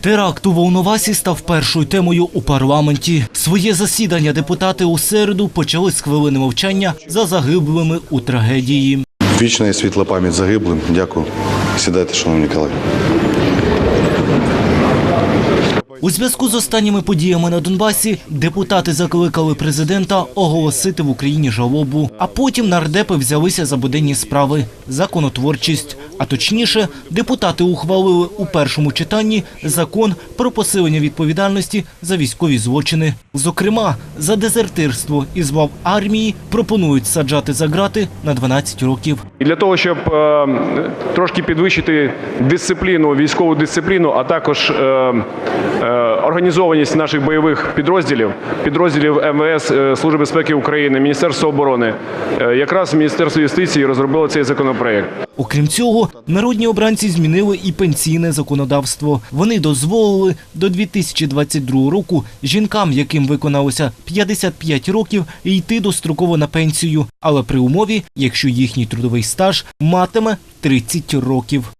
Теракт у Волновасі став першою темою у парламенті. Своє засідання депутати у середу почали з хвилини мовчання за загиблими у трагедії. Вічна і світла пам'ять загиблим. Дякую. Сідайте, шановні колеги. У зв'язку з останніми подіями на Донбасі депутати закликали президента оголосити в Україні жалобу. А потім нардепи взялися за буденні справи законотворчість. А точніше, депутати ухвалили у першому читанні закон про посилення відповідальності за військові злочини. Зокрема, за дезертирство і звав армії пропонують саджати за ґрати на 12 років. І для того, щоб е, трошки підвищити дисципліну, військову дисципліну, а також е, е, організованість наших бойових підрозділів, підрозділів МВС, е, Служби безпеки України, Міністерства оборони, е, якраз Міністерство юстиції розробило цей законопроект. Окрім цього, народні обранці змінили і пенсійне законодавство. Вони дозволили до 2022 року жінкам, яким виконалося 55 років, йти достроково на пенсію, але при умові, якщо їхній трудовий стаж матиме 30 років.